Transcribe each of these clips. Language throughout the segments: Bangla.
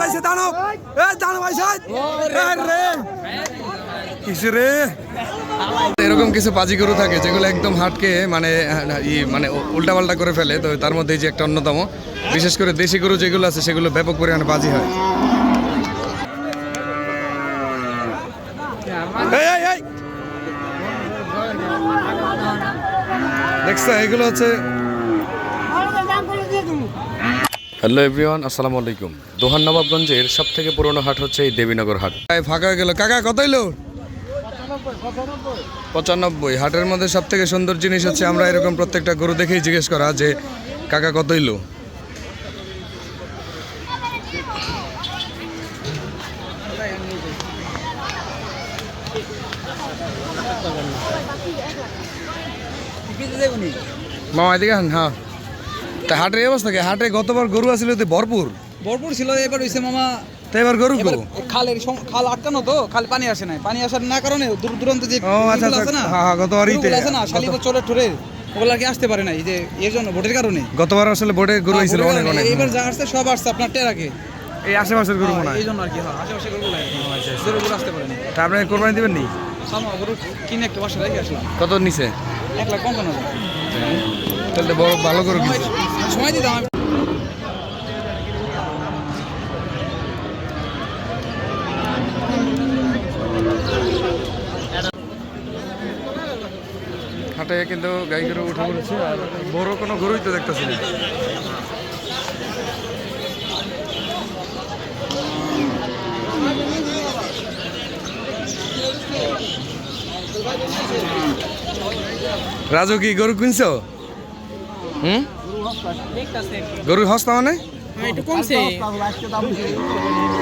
পাইছে পাইছে রে। এরকম কিছু পাজি গরু থাকে যেগুলো একদম হাটকে মানে ই মানে উল্টা পাল্টা করে ফেলে। তো তার মধ্যে এই যে একটা অন্যতম। বিশেষ করে দেশি গরু যেগুলো আছে সেগুলো ব্যাপক পরিমাণে বাজি হয়। দেখছ এগুলো হচ্ছে হ্যালো এভরিওয়ান আসসালামু আলাইকুম। দোহান নবাবগঞ্জের সব থেকে পুরনো হাট হচ্ছে এই দেবীনগর হাট। ফাঁকা গেল। কাকা কত হইল? পঁচানব্বই। হাটের মধ্যে সব থেকে সুন্দর জিনিস হচ্ছে আমরা এরকম প্রত্যেকটা গরু দেখেই জিজ্ঞেস করা যে কাকা কত হইল? মামা এদিকে হ্যাঁ। তা হাটের এই অবস্থা কি? হাটে গতবার গরু আসলে তো ভরপুর? ভরপুর ছিল এবার হইছে মামা তাই এবার গরু গো খালের খাল আটকানো তো খাল পানি আসে নাই। পানি আসার না কারণে দূর দূরান্ত যে ও, আচ্ছা, আচ্ছা, আছে না হ্যাঁ, হ্যাঁ, গতবারই তো- আছে না শালিপুর চলে ঠোরে ওগুলা কি আসতে পারে না এই যে এর জন্য ভোটের কারণে। গতবার আসলে বোর্ডে গরু হয়েছিল ভোটের অনেক অনেক। এবার যা আসছে সব আসছে আপনার টেরাকে। এই আশেপাশের গরু মনে হয়। এই জন্য আর কি হ্যাঁ আশেপাশে গরুগুলো গরুগুলো আসতে পারে না তা আপনি কোরবানি দিবেন নি? সামা গরু কিনে একটা বাসা রেখে আসলাম। কত নিছে? এক লাখ পঞ্চান্ন হাজার। তাহলে বড় ভালো গরু কিনছে। সময় দিতাম আমি হাটে কিন্তু গাই গরু উঠে পড়েছে আর বড় কোনো গরুই তো দেখতেছি না। রাজু কি গরু কিনছো? হুম? গরু হস্তা মানে?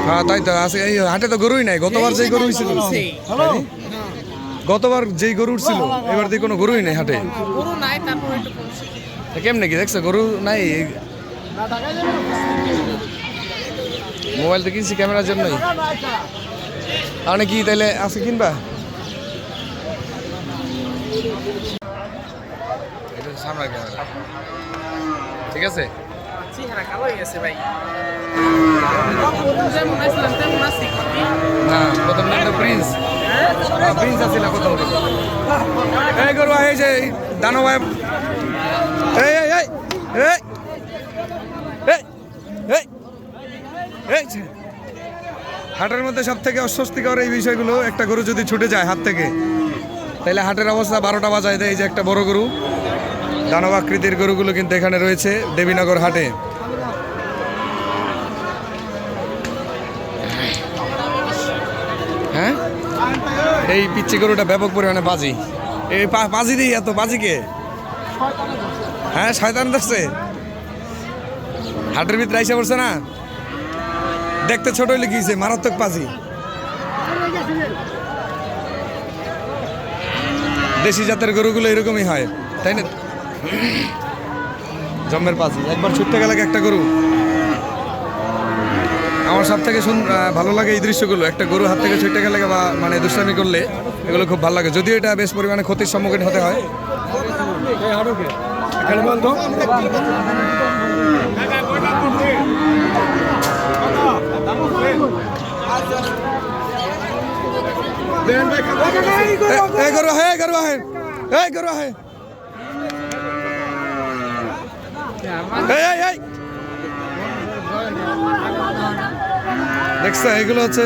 হ্যাঁ তাই তো আছে এই হাটে তো গরুই নাই গতবার যেই গরু ছিল গতবার যেই গরু ছিল এবার দিয়ে কোনো গরুই নাই হাটে। কেমনে কি দেখছ গরু নাই? মোবাইল তো কিনছি ক্যামেরার জন্যই। আপনি কি তাহলে আজকে কিনবা? এটা ক্যামেরা ঠিক আছে? চেহারা কালো হয়ে গেছে ভাই যেমন আসলাম তেমন আছি না প্রথম নাম তো প্রিন্স প্রিন্স আছিল প্রথম এই গরু এই যে দানো ভাই। এই এই এই এই এই এই এই হাটের মধ্যে সব থেকে অস্বস্তিকর এই বিষয়গুলো একটা গরু যদি ছুটে যায় হাত থেকে তাহলে হাটের অবস্থা বারোটা বাজায় দেয় এই যে একটা বড় গরু। দানব আকৃতির গরুগুলো কিন্তু এখানে রয়েছে দেবীনগর হাটে। হ্যাঁ? এই পিচ্ছি গরুটা ব্যাপক পরিমাণে বাজি। এই বাজি দিই এত, বাজি কে? হ্যাঁ শয়তান দেখছে হাটের ভিতরে আইসা পড়ছে না? দেখতে ছোট হইলে গিয়েছে মারাত্মক পাজি দেশি জাতের গরুগুলো এরকমই হয়, তাই না? জম্মের পাজি একবার ছুটতে গেলে একটা গরু। আমার সব থেকে ভালো লাগে এই দৃশ্যগুলো। একটা গরু হাত থেকে ছুটে গেলে বা মানে দুষ্টামি করলে এগুলো খুব ভালো লাগে। যদিও এটা বেশ পরিমাণে ক্ষতির সম্মুখীন হতে হয়। এই গরু এই গরু আহে। এই গরু আহে। এই এই এই। দেখছ এগুলো হচ্ছে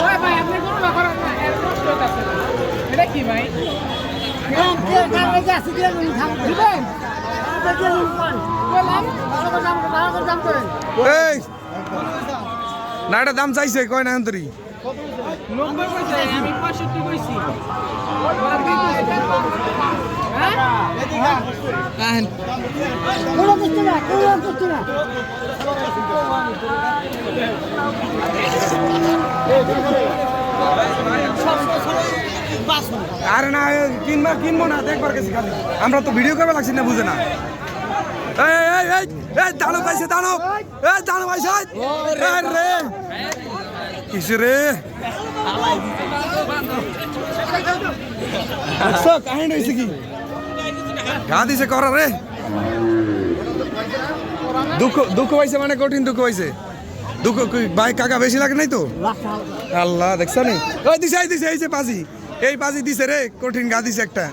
ওই ভাই আপনি গরু না করেন না এর কষ্ট হইতাছে না। এটা কি ভাই দিবেন বললাম এই না এটা দাম চাইছে কয় না অন্তরি নব্বই আরে না কিনবা, কিনবো না, দেখবার গেছি খালি। আমরা তো ভিডিও করবে লাগছি না, বুঝে না। দানব পাইছে দানব এই দানব পাইছে রে। কিসে রে। দেখছ কাহিনী হয়েছে কি? গা দিছে করা রে। দুঃখ দুঃখ পাইছে মানে কঠিন দুঃখ পাইছে। দুঃখ কই- ভাই কাকা বেশি লাগে নাই তো? আল্লাহ দেখছ নি? ওই দিছে এই দিছে এই যে বাজি এই বাজি দিছে রে কঠিন গা দিছে একটা।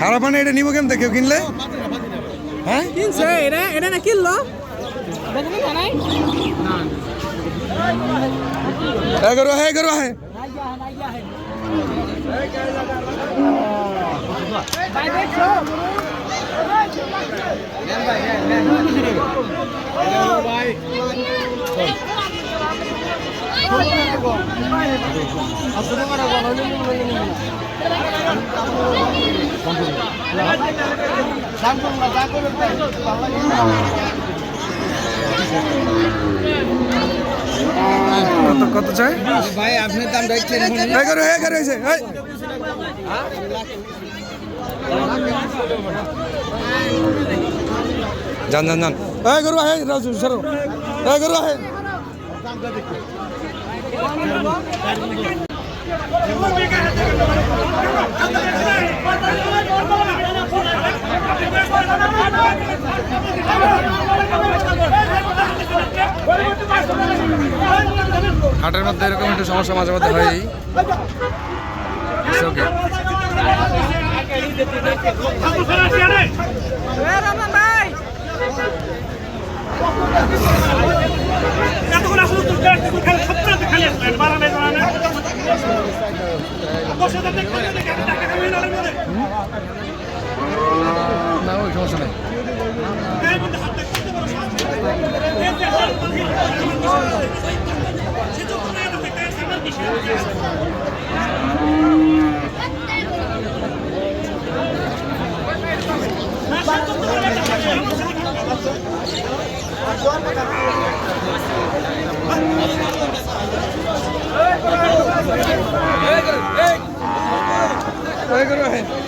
খারাপ মানে এটা নিব কেমন? কেউ কিনলে? হ্যাঁ? কিনছে এটা এটা না কিনলো? হ্যাঁ এগারো হ্যাঁ ভাই দেখছ? কত কত চাই? ভাই আপনার দাম দেখছেন এগারো হয়েছে এই যান যান যান এই গরু আহে রাজু সরো। এই গরু আহে। হাটের মধ্যে এরকম একটু সমস্যা মাঝে মধ্যে হয় ওকে না ওই সমস্যা নেই এই মধ্যে হাত দেখতে পারো এই যে হাত সে তো কোনো একটা দেখতে সামনে দিছে এই গরু